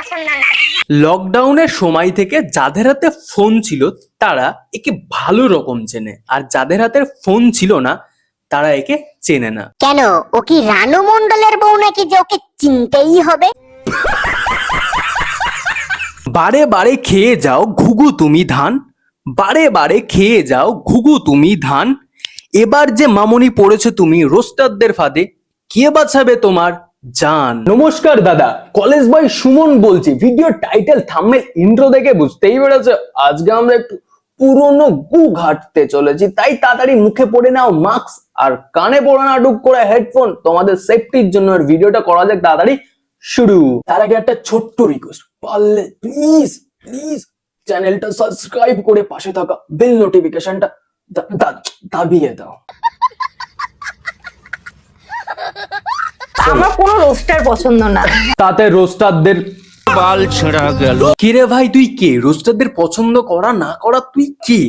পছন্দ না। লকডাউনের সময় থেকে যাদের হাতে ফোন ছিল তারা একে ভালো রকম চেনে। আর যাদের হাতে ফোন ছিল না তারা একে চেনে না। কেন? ও কি রানু মন্ডলের বউ নাকি যে ওকে চিনতেই হবে? বারে বারে খেয়ে যাও ঘুঘু তুমি ধান। বারে বারে খেয়ে যাও ঘুঘু তুমি ধান। এবার যে মামনি পড়েছে তুমি রোস্টারদের ফাঁদে কে বাঁচাবে তোমার? জান। নমস্কার, দাদা। কলেজ বয় সুমন বলছি। ভিডিও টাইটেল থাম্বনেল ইন্ট্রো দেখে বুঝতেই পেরেছে। আজকে আমরা একটু পুরনো গু ঘাটতে চলেছি। তাই তাড়াতাড়ি মুখে পড়ে নাও মাস্ক আর কানে পড়ে না, ডুব করে হেডফোন তোমাদের সেফটির জন্য ভিডিওটা করা যাক তাড়াতাড়ি। শুরু। তার আগে একটা ছোট্ট রিকোয়েস্ট পারলে প্লিজ প্লিজ চ্যানেলটা সাবস্ক্রাইব করে পাশে থাকা বেল নোটিফিকেশনটা দাবিয়ে দাও। আমার কোনো রোস্টার পছন্দ না। তাতে রোস্টারদের বাল ছেঁড়া গেল। কে রে ভাই তুই কে? রোস্টারদের পছন্দ করা না করা তুই কে?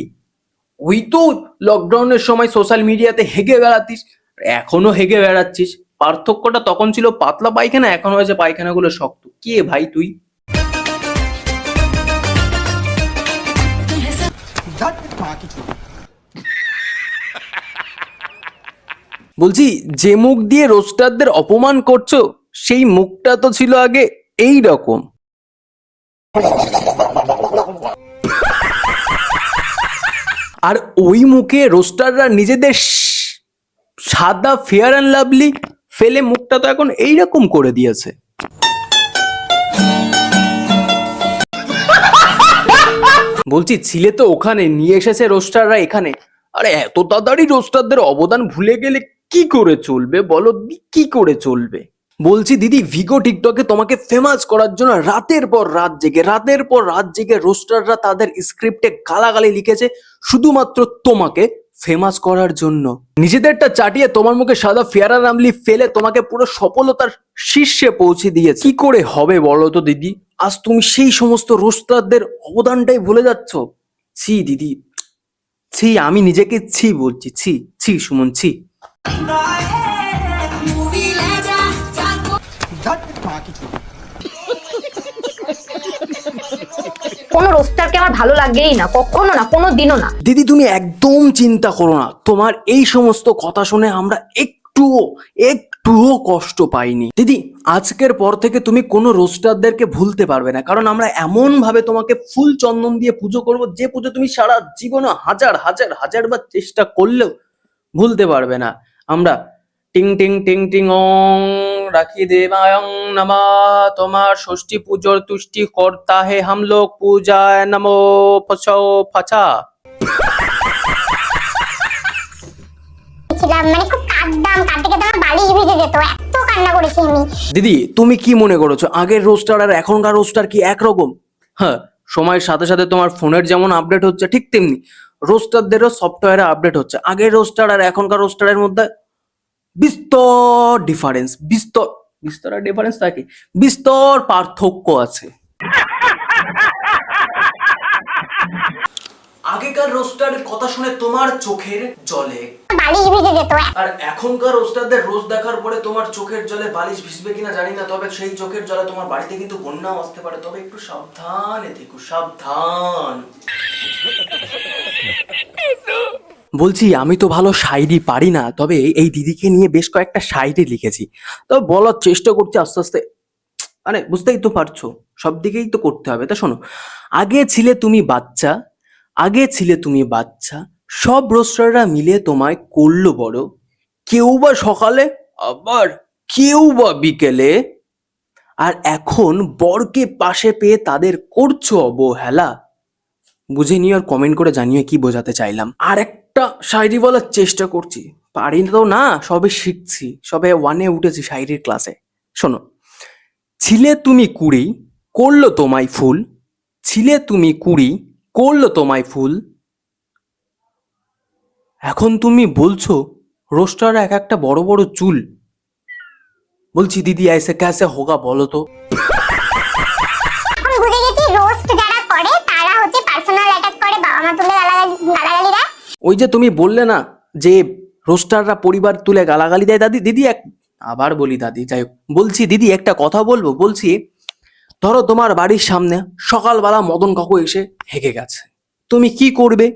ওই তো লকডাউনের সময় সোশ্যাল মিডিয়াতে হেগে বেড়াতিস এখনও হেগে বেড়াচ্ছিস। পার্থক্যটা তখন ছিল পাতলা পায়খানা এখন হয়েছে পায়খানাগুলো শক্ত। কে ভাই তুই? বলছি, যে মুখ দিয়ে রোস্টারদের অপমান করছ, সেই মুখটা তো ছিল আগে এই রকম আর ওই মুখে রোস্টাররা নিজেদের সাদা ফেয়ার অ্যান্ড লাভলি ফেলে মুখটা তো এখন এইরকম করে দিয়েছে। বলছি, ছিলে তো ওখানে, নিয়ে এসেছে রোস্টাররা এখানে। আরে, এত তাড়াতাড়ি রোস্টারদের অবদান ভুলে গেলে কি করে চলবে? বলো কি করে চলবে? বলছি, দিদি ভিগো টিকটকে তোমাকে ফেমাস করার জন্য রাতের পর রাত জেগে, রাতের পর রাত জেগে রোস্টাররা তাদের স্ক্রিপ্টে গালাগালি লিখেছে শুধুমাত্র তোমাকে ফেমাস করার জন্য। নিজেদেরটা চাটিয়ে তোমার মুখে সাদা ফেয়ারা নামলি ফেলে তোমাকে পুরো সফলতার শীর্ষে পৌঁছে দিয়েছে। কি করে হবে বলো তো দিদি? আজ তুমি সেই সমস্ত রোস্টারদের অবদানটাই ভুলে যাচ্ছ। ছি, দিদি। ছি, আমি নিজেকে ছি বলছি। ছি ছি, সুমন, ছি। কোনো রোস্টারকে আমার ভালো লাগেই না, কখনো না কোনো দিনও না। দিদি, তুমি একদম চিন্তা করো না। তোমার এই সমস্ত কথা শুনে আমরা একটুও একটুও কষ্ট পাইনি। দিদি, আজকের পর থেকে তুমি কোনো রোস্টারদেরকে ভুলতে পারবে না, কারণ আমরা এমন ভাবে তোমাকে ফুল চন্দন দিয়ে পুজো করব, যে পুজো তুমি সারা জীবনে হাজার হাজার হাজার বার চেষ্টা করলেও ভুলতে পারবে না। আমরা টিং টিং টিং টিং অং রাখি দেবায়ং নমা তোমার ষষ্ঠী পুজোর তুষ্টি কর্তা হে হাম লোক পূজায় নমো ফসো ফছা মানে দিদি তুমি কি মনে করেছ আগের রোস্টার আর এখনকার রোস্টার কি একরকম? হ্যাঁ সময়ের সাথে সাথে তোমার ফোনের যেমন আপডেট হচ্ছে ঠিক তেমনি রোস্টারদেরও সফটওয়্যারে আপডেট হচ্ছে। আগের রোস্টার আর এখনকার রোস্টারের মধ্যে বিস্তর ডিফারেন্স বিস্তর বিস্তর আর ডিফারেন্স থাকে বিস্তর পার্থক্য আছে। আগেকার রোস্টারের কথা শুনে তোমার চোখের জলে। বালিশ ভিজে যেত। আর এখনকার রোস্টারদের রোজ দেখার পরে তোমার চোখের জলে বালিশ ভিজবে কিনা জানি না তবে সেই চোখের জলে তোমার বাড়িতে কিন্তু বন্যাও আসতে পারে। তবে একটু সাবধানে থেকো সাবধান। বলছি, আমি তো ভালো শায়রি পারি না, তবে এই দিদিকে নিয়ে বেশ কয়েকটা শায়রি লিখেছি। তবে বলার চেষ্টা করছি আস্তে আস্তে। মানে বুঝতেই তো পারছ, সব দিকেই তো করতে হবে। তা শোনো, আগে ছিলে তুমি বাচ্চা, আগে ছিলে তুমি বাচ্চা, সব রোস্টাররা মিলে তোমায় করল বড়। কেউ বা সকালে, আবার কেউ বা বিকেলে। আর এখন বরকে পাশে পেয়ে তাদের করছ অবহেলা। বুঝে নিও আর কমেন্ট করে জানিয়ে কি বোঝাতে চাইলাম। আর একটা শায়রি বলার চেষ্টা করছি। পারি তো না, সবে শিখছি, সবে ওয়ানে উঠেছি শায়রির ক্লাসে শোনো, ছিলে তুমি কুড়ি, করল তোমায় ফুল, ছিলে তুমি কুড়ি, করল তোমায় ফুল। এখন তুমি বলছো, রোস্টার এক একটা বড় বড় চুল। বলছি, দিদি আইসে ক্যাসে হোগা বলো তো। ওই যে তুমি বললে না যে রোস্টাররা পরিবার তুলে গালাগালি দেয়, দাদি, দিদি এক আবার বলি দাদি, যাই বলছি, দিদি, একটা কথা বলব। বলছি, ধরো তোমার বাড়ির সামনে সকালবেলা মদন কাকু এসে হেগে গেছে। তুমি কি করবে?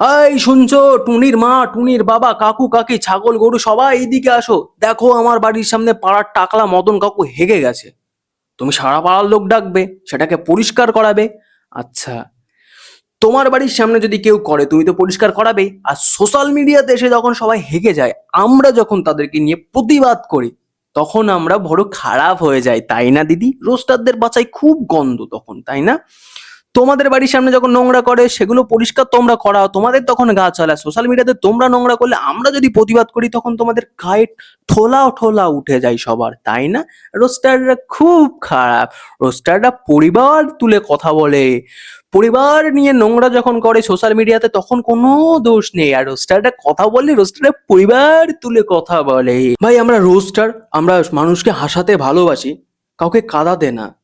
এই শুনছো, টুনির মা, টুনির বাবা, কাকু, কাকি, ছাগল, গরু, সবাই এইদিকে আসো। দেখো আমার বাড়ির সামনে পাড়ার টাকলা মদন কাকু হেগে গেছে। তুমি সারা পাড়ার লোক ডাকবে, সেটাকে পরিষ্কার করাবে। আচ্ছা তোমার বাড়ির সামনে যদি কেউ করে, তুমি তো পরিষ্কার করাবে। আর সোশ্যাল মিডিয়াতে এসে যখন সবাই হেগে যায়, আমরা যখন তাদেরকে নিয়ে প্রতিবাদ করি, তখন আমরা বড় খারাপ হয়ে যাই, তাই না দিদি? রোস্টারদের বাঁচাই খুব গন্ধ তখন, তাই না? তোমাদের বাড়ির সামনে যখন নোংরা করে, সেগুলো পরিষ্কার তোমরা করাও। তোমাদের তখন গা চলা। সোশ্যাল মিডিয়াতে তোমরা নোংরা করলে, আমরা যদি প্রতিবাদ করি, তখন তোমাদের গায়ে ঠোলা ঠোলা উঠে যায় সবার, তাই না? রোস্টাররা খুব খারাপ। রোস্টাররা পরিবার তুলে কথা বলে। পরিবার নিয়ে নোংরা যখন করে সোশ্যাল মিডিয়াতে তখন কোনো দোষ নেই। আর রোস্টারটা কথা বললে রোস্টাররা পরিবার তুলে কথা বলে। ভাই, আমরা রোস্টার আমরা মানুষকে হাসাতে ভালোবাসি, কাউকে কাঁদাতে না।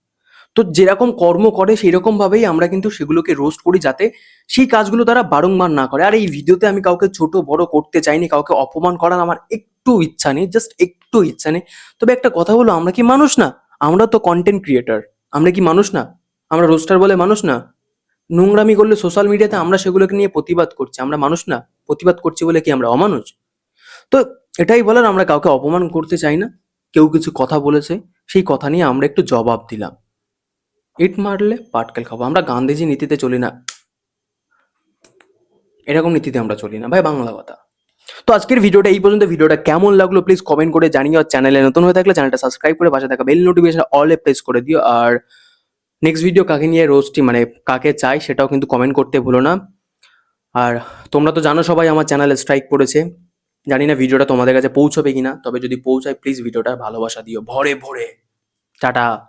তো যেরকম কর্ম করে সেই রকম ভাবেই আমরা কিন্তু সেগুলোকে রোস্ট করি যাতে সেই কাজগুলো তারা বারংবার না করে। আর এই ভিডিওতে আমি কাউকে ছোট, বড় করতে চাইনি, কাউকে অপমান করার আমার একটু ইচ্ছা নেই জাস্ট একটু ইচ্ছা নেই। তবে একটা কথা হলো আমরা কি মানুষ না? আমরা তো কন্টেন্ট ক্রিয়েটার আমরা কি মানুষ না? আমরা রোস্টার বলে মানুষ না? নোংরামি করলে সোশ্যাল মিডিয়াতে আমরা সেগুলোকে নিয়ে প্রতিবাদ করছি। আমরা মানুষ না? প্রতিবাদ করছি বলে কি আমরা অমানুষ? তো এটাই বলার আমরা কাউকে অপমান করতে চাই না। কেউ কিছু কথা বলেছে, সেই কথা নিয়ে আমরা একটু জবাব দিলাম। ইট মারলে পাটকেল খাব। আমরা গান্ধীজি নীতিতে চলি না। এরকম নীতিতে আমরা চলি না। ভাই, বাংলা কথা। তো আজকের ভিডিওটা এই পর্যন্ত। ভিডিওটা কেমন লাগল প্লিজ কমেন্ট করে জানিও। চ্যানেলে নতুন হয়ে থাকলে চ্যানেলটা সাবস্ক্রাইব করে পাশে থাকা বেল নোটিফিকেশন অলে প্রেস করে দিও। আর নেক্সট ভিডিও কাকে নিয়ে রোস্টই মানে কাকে চাই সেটাও কিন্তু কমেন্ট করতে ভুলো না। আর তোমরা তো জানো সবাই আমার চ্যানেলে স্ট্রাইক করেছে। জানি না ভিডিওটা তোমাদের কাছে পৌঁছবে কিনা। তবে যদি পৌঁছায় প্লিজ ভিডিওটা ভালোবাসা দিও। ভরে ভরে। টাটা।